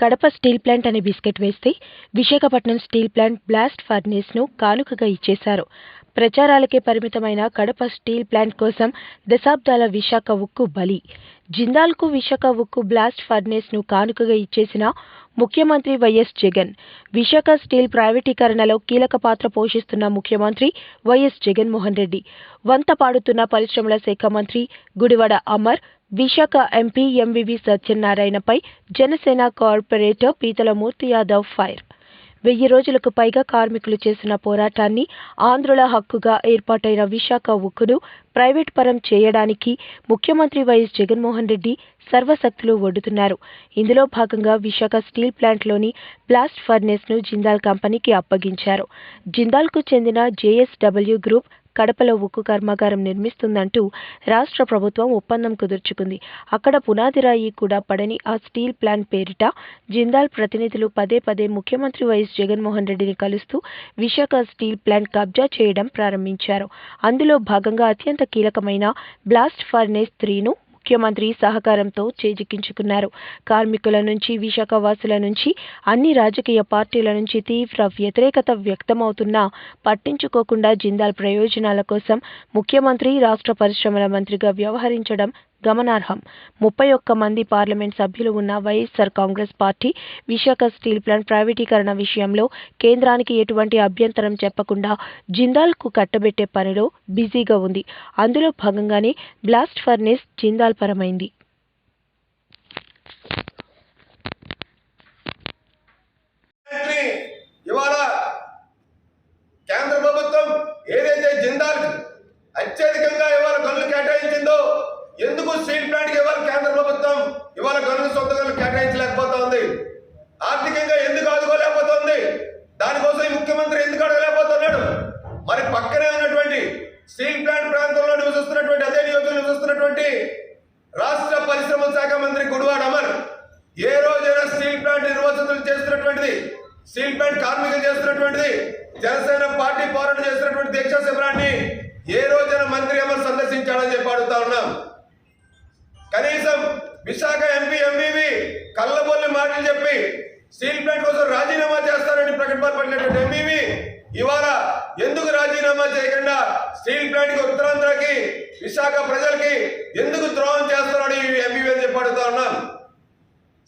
Kadapa steel plant అనే biscuit వేస్తే Visakhapatnam steel plant blast ఫర్నేస్ను కానుకగా ఇచ్చేశారు. ప్రచారాలకే పరిమితమైన కడప స్టీల్ ప్లాంట్ కోసం దశాబ్దాల విశాఖ ఉక్కు బలి. జిందాల్కు విశాఖ ఉక్కు బ్లాస్ట్ ఫర్నేస్ను కానుకగా ఇచ్చేసిన ముఖ్యమంత్రి వైఎస్ జగన్. విశాఖ స్టీల్ ప్రైవేటీకరణలో కీలక పాత్ర పోషిస్తున్న ముఖ్యమంత్రి వైఎస్ జగన్మోహన్ రెడ్డి. వంత పాడుతున్న పరిశ్రమల శాఖ మంత్రి గుడివాడ అమర్ విశాఖ ఎంపీ ఎంవివి సత్యనారాయణపై జనసేన కార్పొరేటర్ పీతల మూర్తి యాదవ్ ఫైర్. వెయ్యి రోజులకు పైగా కార్మికులు చేసిన పోరాటాన్ని ఆంధ్రుల హక్కుగా ఏర్పాటైన విశాఖ ఉక్కును ప్రైవేట్ పరం చేయడానికి ముఖ్యమంత్రి వైఎస్ జగన్మోహన్ రెడ్డి సర్వశక్తులు ఒడ్డుతున్నారు. ఇందులో భాగంగా విశాఖ స్టీల్ ప్లాంట్లోని బ్లాస్ట్ ఫర్నేస్ను జిందాల్ కంపెనీకి అప్పగించారు. జిందాల్కు చెందిన జేఎస్డబ్ల్యూ గ్రూప్ కడపలో ఉక్కు కర్మాగారం నిర్మిస్తుందంటూ రాష్ట్ర ప్రభుత్వం ఒప్పందం కుదుర్చుకుంది. అక్కడ పునాది రాయి కూడా పడని ఆ స్టీల్ ప్లాంట్ పేరిట జిందాల్ ప్రతినిధులు పదే పదే ముఖ్యమంత్రి వైఎస్ జగన్మోహన్ రెడ్డిని కలుస్తూ విశాఖ స్టీల్ ప్లాంట్ కబ్జా చేయడం ప్రారంభించారు. అందులో భాగంగా అత్యంత కీలకమైన బ్లాస్ట్ ఫర్నేస్ త్రీను ముఖ్యమంత్రి సహకారంతో చేజిక్కించుకున్నారు. కార్మికుల నుంచి విశాఖ వాసుల నుంచి అన్ని రాజకీయ పార్టీల నుంచి తీవ్ర వ్యతిరేకత వ్యక్తమవుతున్నా పట్టించుకోకుండా జిందాల్ ప్రయోజనాల కోసం ముఖ్యమంత్రి రాష్ట్ర పరిశ్రమల మంత్రిగా వ్యవహరించడం గమనార్హం. ముప్పై ఒక్క మంది పార్లమెంట్ సభ్యులు ఉన్న YSR Congress party Visakha steel plant ప్రైవేటీకరణ విషయంలో కేంద్రానికి ఎటువంటి అభ్యంతరం చెప్పకుండా జిందాల్కు కట్టబెట్టే పనిలో బిజీగా ఉంది. అందులో భాగంగానే బ్లాస్ట్ ఫర్నేస్ జిందాల్ పరమైంది ఇవాళ కేంద్ర ప్రభుత్వం ఏదైతే జిందాల్ అత్యధికంగా ఇవాళ గనులు కేటాయించిందో ఎందుకు స్టీల్ ప్లాంట్కి ఇవాళ కేంద్ర ప్రభుత్వం ఇవాళ గనులు సొంత గనులు కేటాయించలేకపోతోంది ఆర్థికంగా ఎందుకు ఆదుకోలేకపోతుంది దానికోసం ఈ ముఖ్యమంత్రి ఎందుకు అడగలేకపోతున్నాడు మరి పక్కనే ఉన్నటువంటి స్టీల్ ప్లాంట్ ప్రాంతంలో నివసిస్తున్నటువంటి అదే నియోజకవర్గంలో నివసిస్తున్నటువంటి రాష్ట్ర పరిశ్రమల శాఖ మంత్రి గుడివాడ అమర్ ఏ రోజైనా స్టీల్ ప్లాంట్ నిర్వసతులు చేస్తున్నటువంటిది స్టీల్ ప్లాంట్ కార్మికులు చేసినటువంటిది జనసేన పార్టీ పోరాటం చేసినటువంటి దీక్షా శిబిరాన్ని ఏ రోజున మంత్రి ఎవరు సందర్శించాడని చెప్పి అడుగుతా ఉన్నాం. కనీసం విశాఖ ఎంపీ ఎంపీవి కళ్ళబొల్లి మాటలు చెప్పి స్టీల్ ప్లాంట్ కోసం రాజీనామా చేస్తారని ప్రకటన పడినటువంటి ఎంవివి ఇవాళ ఎందుకు రాజీనామా చేయకుండా స్టీల్ ప్లాంట్కి ఉత్తరాంధ్రకి విశాఖ ప్రజలకి ఎందుకు ద్రోహం చేస్తున్నాడు ఈ ఎంపీవీ అని చెప్పి అడుగుతా ఉన్నాం.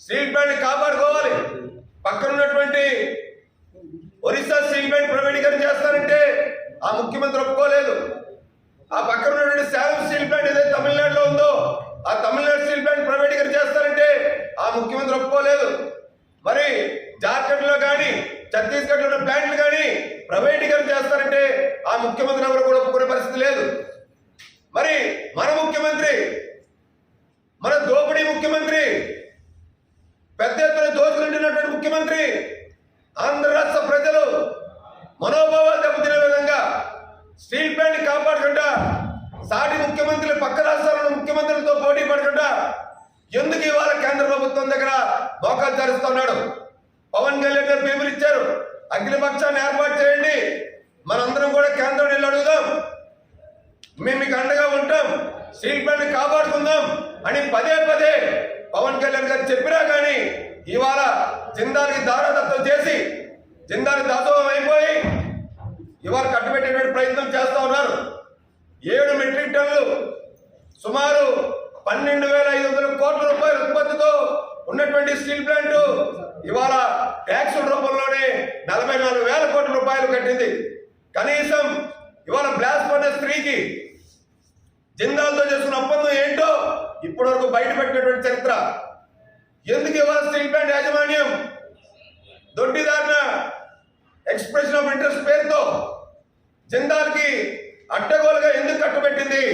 స్టీల్ ప్లాంట్ కాపాడుకో పక్కన ఉన్నటువంటి ఒరిస్సా స్టీల్ ప్లాంట్ ప్రైవేటీకరణ చేస్తారంటే ఆ ముఖ్యమంత్రి ఒప్పుకోలేదు ఆ పక్కన ఉన్నటువంటి శాలం స్టీల్ ప్లాంట్ ఏదైతే తమిళనాడులో ఉందో ఆ తమిళనాడు స్టీల్ ప్లాంట్ ప్రైవేటీకరణ చేస్తారంటే ఆ ముఖ్యమంత్రి ఒప్పుకోలేదు మరి జార్ఖండ్లో కానీ ఛత్తీస్గఢ్ ప్లాంట్లు కానీ ప్రైవేటీకరణ చేస్తారంటే ఆ ముఖ్యమంత్రి ఎవరు కూడా ఒప్పుకునే పరిస్థితి లేదు. మరి మన ముఖ్యమంత్రి మన దోపిడీ ముఖ్యమంత్రి పెద్ద ఎత్తున దోచుకుంటున్నటువంటి ముఖ్యమంత్రి ఆంధ్ర రాష్ట్ర ప్రజలు మనోభావాలు దెబ్బతినే విధంగా స్టీల్ ప్లాంట్ కాపాడకుండా సాటి ముఖ్యమంత్రులు పక్క రాష్ట్రాల ముఖ్యమంత్రులతో పోటీ పడకుండా ఎందుకు ఇవాళ కేంద్ర ప్రభుత్వం దగ్గర మోకాలు తెరుస్తున్నాడు పవన్ కళ్యాణ్ గారు పేపర్ ఇచ్చారు. అగ్నిపక్షాన్ని ఏర్పాటు చేయండి. మనందరం కూడా కేంద్రం వెళ్ళి అడుగుదాం. మేము మీకు అండగా ఉంటాం. సీట్ బ్యాండ్ కాపాడుకుందాం అని పదే పదే పవన్ కళ్యాణ్ గారు చెప్పినా కానీ ఇవాళ జిందాల్కి దారదత్వం చేసి జిందాల్ దాసోహం అయిపోయి ఇవాళ కట్టుబెట్టేటువంటి ప్రయత్నం చేస్తూ ఉన్నారు. ఏడు మెట్రిక్ టన్నులు సుమారు పన్నెండు వేల ఐదు వందల కోట్ల రూపాయల ఉత్పత్తితో ఉన్నటువంటి స్టీల్ ప్లాంట్ ఇవాళ ట్యాక్సుల రూపంలోనే నలభై నాలుగు వేల కోట్ల రూపాయలు కట్టింది. కనీసం ఇవాళ బ్లాస్ట్ పడిన స్త్రీకి జిందాల్తో చేసిన ఒప్పందం ఏంటో ఇప్పటి వరకు బయట పెట్టినటువంటి చరిత్ర. ఎందుకు ఇవాళ స్టీల్ ప్లాంట్ యాజమాన్యం దొడ్డిదారిన ఎక్స్ప్రెషన్ ఆఫ్ ఇంట్రెస్ట్ పేరుతో జిందాల్కి అడ్డగోలుగా ఎందుకు కట్టుబెట్టింది?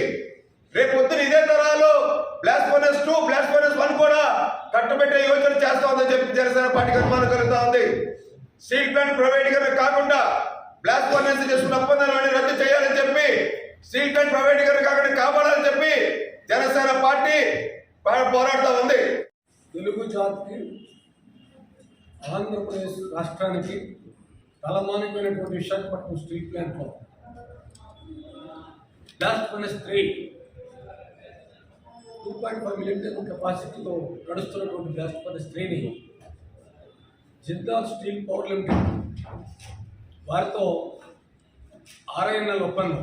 రేపు పొద్దున ఇదే తరాలు blast furnace two blast furnace one కూడా కట్టుబెట్టే యోచన చేస్తా ఉందని చెప్పి జనసేన పార్టీకి అనుమానం కలుగుతా ఉంది. స్టీల్ ప్లాంట్ ప్రైవేటీకరణ కాకుండా బ్లాక్ ఫర్నెస్ చేసుకున్న ఒప్పందాన్ని రద్దు చేయాలని చెప్పి స్టీల్ ప్లాంట్ ప్రైవేటీకరణ కాకుండా కాపాడాలని చెప్పి జనసేన పార్టీ పోరాడుతూ ఉంది. తెలుగు జాతికి ఆంధ్రప్రదేశ్ రాష్ట్రానికి తలమానికమైనటువంటి విశాఖపట్నం స్టీల్ ప్లాంట్లో blast furnace three two point five million ton కెపాసిటీతో నడుస్తున్నటువంటి బ్లాస్ట్ ఫర్నెస్ త్రీని జిందాల్ స్టీల్ పవర్ లిమిటెడ్ వారితో ఆర్ఐఎన్ఎల్ ఒప్పందం.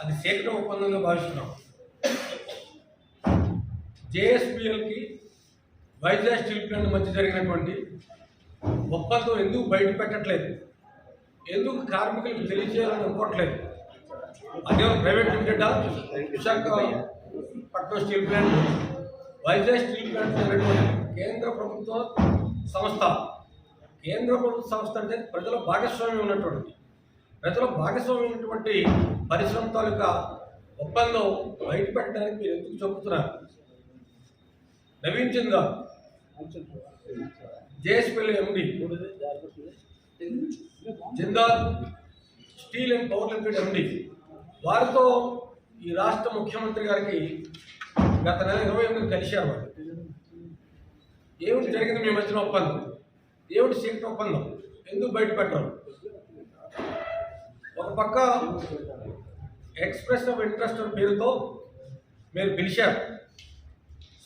అది సేకరణ ఒప్పందంగా భావిస్తున్నాం. జేఎస్పిఎల్కి వైజాగ్ స్టీల్ ప్లాంట్ మధ్య జరిగినటువంటి ఒప్పందం ఎందుకు బయట పెట్టట్లేదు ఎందుకు కార్మికులకు తెలియజేయాలని అనుకోవట్లేదు అదే private limited Visakhapatnam steel plant Vizag steel plant అనేటువంటి కేంద్ర ప్రభుత్వ సంస్థ. కేంద్ర ప్రభుత్వ సంస్థ అంటే ప్రజల భాగస్వామ్యం ఉన్నటువంటి ప్రజల భాగస్వామ్యం ఉన్నటువంటి పరిశ్రమ తాలూకా ఒప్పందం బయట పెట్టడానికి మీరు ఎందుకు చెబుతున్నారు Naveen Chandra JSPL MD Jindal steel and power limited MD. వారితో ఈ రాష్ట్ర ముఖ్యమంత్రి గారికి గత నెల ఇరవై ఎనిమిది కలిశారు వారు. ఏమిటి జరిగింది మీ మధ్యన ఒప్పందం? ఏమిటి సీక్రెట్ ఒప్పందం? ఎందుకు బయట పెట్టరు ఒక పక్క ఎక్స్ప్రెస్ ఆఫ్ ఇంట్రెస్ట్ పేరుతో మీరు పిలిచారు.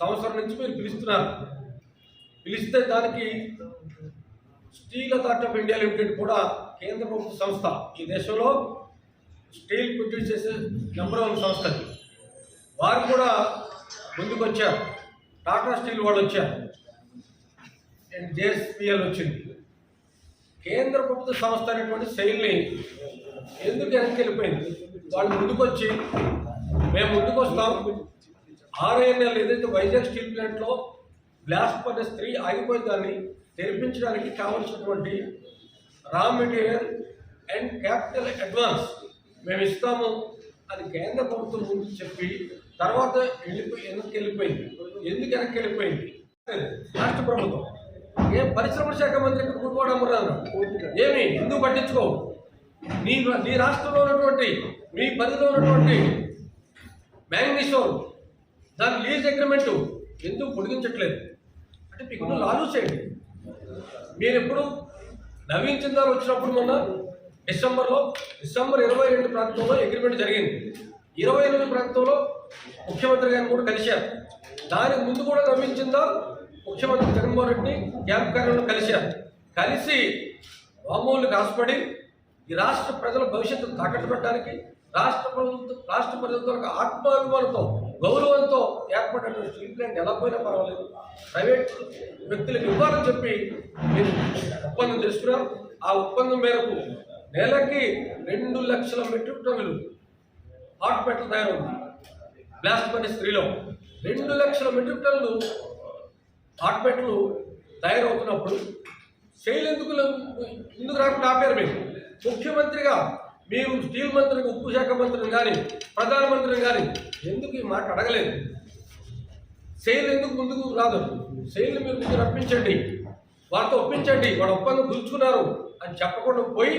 సంవత్సరం నుంచి మీరు పిలుస్తున్నారు. పిలిస్తే దానికి steel authority of India limited కూడా కేంద్ర ప్రభుత్వ సంస్థ ఈ దేశంలో స్టీల్ ప్రొడ్యూస్ చేసే నెంబర్ వన్ సంస్థ వారు కూడా ముందుకు వచ్చారు. టాటా స్టీల్ వాళ్ళు వచ్చారు. అండ్ జేఎస్పిఎల్ వచ్చింది. కేంద్ర ప్రభుత్వ సంస్థ అనేటువంటి శైలిని ఎందుకు వెనక్కి వెళ్ళిపోయింది వాళ్ళు ముందుకొచ్చి మేము ముందుకు వస్తాం. ఆర్ఐఎన్ఎల్ ఏదైతే వైజాగ్ స్టీల్ ప్లాంట్లో బ్లాస్ట్ పడిన స్త్రీ ఆగిపోయిన దాన్ని తెరిపించడానికి కావలసినటువంటి raw material and capital advance మేము ఇస్తాము. అది కేంద్ర ప్రభుత్వం ముందు చెప్పి తర్వాత వెళ్ళిపోయి వెనక్కి వెళ్ళిపోయింది? ఎందుకు వెనక్కి వెళ్ళిపోయింది? రాష్ట్ర ప్రభుత్వం. ఏ పరిశ్రమ శాఖ మంత్రి ఇక్కడ కూర్చోవడం ఏమి? ఎందుకు పట్టించుకో? నీ నీ రాష్ట్రంలో ఉన్నటువంటి మీ పరిధిలో ఉన్నటువంటి మ్యాంగ్నీషోర్ దాని లీజ్ అగ్రిమెంట్ ఎందుకు పొడిగించట్లేదు? అంటే మీకు లాలూ చేయండి మీరు ఎప్పుడు నవీన్ చందాలు వచ్చినప్పుడు మొన్న డిసెంబర్లో డిసెంబర్ ఇరవై రెండు ప్రాంతంలో అగ్రిమెంట్ జరిగింది. ఇరవై ఎనిమిది ప్రాంతంలో ముఖ్యమంత్రి గారిని కూడా కలిశారు. దానికి ముందు కూడా గమనించిందా? ముఖ్యమంత్రి జగన్మోహన్ రెడ్డిని క్యాంప్ కార్యంలో కలిశారు. కలిసి మామూలు కాసుపడి ఈ రాష్ట్ర ప్రజల భవిష్యత్తు తాకట్టు పెట్టడానికి రాష్ట్ర ప్రభుత్వం రాష్ట్ర ప్రజలతో ఒక ఆత్మాభిమానంతో గౌరవంతో ఏర్పడిన స్టీల్ ప్లాంట్ ఎలా పోయినా పర్వాలేదు. ప్రైవేట్ వ్యక్తులకు ఇవ్వాలని చెప్పి మీరు ఒప్పందం చేసుకున్నారు. ఆ ఒప్పందం మేరకు నెలకి రెండు లక్షల మెట్రిక్ టన్నులు హాట్ మెటల్ తయారవుతుంది. బ్లాస్ట్ పని స్త్రీలో రెండు లక్షల మెట్రిక్ టన్నులు హాట్ మెటల్ తయారవుతున్నప్పుడు శైలి ఎందుకు ఎందుకు రాకుండా ఆపారు మీరు? ముఖ్యమంత్రిగా మీరు స్టీల్ మంత్రిని ఉప్పు శాఖ మంత్రిని కానీ ప్రధానమంత్రిని కానీ ఎందుకు ఈ మాట అడగలేదు? శైలి ఎందుకు ముందుకు రాదు? శైలిని మీరు ముందు రప్పించండి. వారితో ఒప్పించండి. వాడు ఒప్పందం కుదుర్చుకున్నారు అని చెప్పకుండా పోయి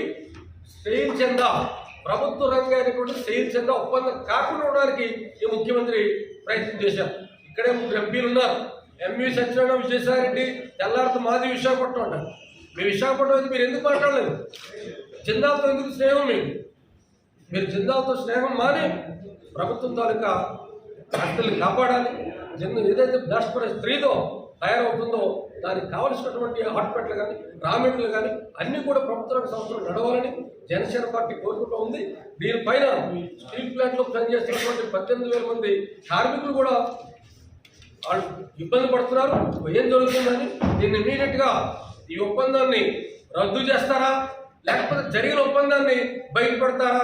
శైల్ చందా ప్రభుత్వ రంగం అయినటువంటి శైల్ చందా ఒప్పందం కాకుండా ఉండడానికి ఈ ముఖ్యమంత్రి ప్రయత్నం చేశారు. ఇక్కడే ముగ్గురు ఎంపీలు ఉన్నారు. ఎంవి సత్యనారాయణ విజయసాయిరెడ్డి తెల్లారితో మాది విశాఖపట్నం అంటారు. మీ విశాఖపట్నం అయితే మీరు ఎందుకు మాట్లాడలేదు? జిందాల్తో ఎందుకు స్నేహం మీకు? మీరు జిందాల్తో స్నేహం మాని. ప్రభుత్వం తాలూకా హక్కుల్ని కాపాడాలి. జింద ఏదైతే బ్లాస్ట్ స్త్రీతో తయారవుతుందో దానికి కావలసినటువంటి హాస్పిటల్ కానీ రామెట్లు కానీ అన్నీ కూడా ప్రభుత్వ సంస్థలు నడవాలని జనసేన పార్టీ కోరుకుంటూ ఉంది. దీనిపైన స్టీల్ ప్లాంట్లో పనిచేస్తున్నటువంటి పద్దెనిమిది వేల మంది కార్మికులు కూడా వాళ్ళు ఇబ్బంది పడుతున్నారు. ఏం జరుగుతుందని దీన్ని ఇమీడియట్గా ఈ ఒప్పందాన్ని రద్దు చేస్తారా? లేకపోతే జరిగిన ఒప్పందాన్ని బయటపడతారా?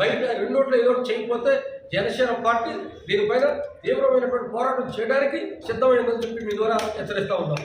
బయట రెండోట్లో ఏదో ఒకటి చేయకపోతే జనసేన పార్టీ దీనిపైన తీవ్రమైనటువంటి పోరాటం చేయడానికి సిద్ధమైందని చెప్పి మీ ద్వారా హెచ్చరిస్తూ ఉన్నాం.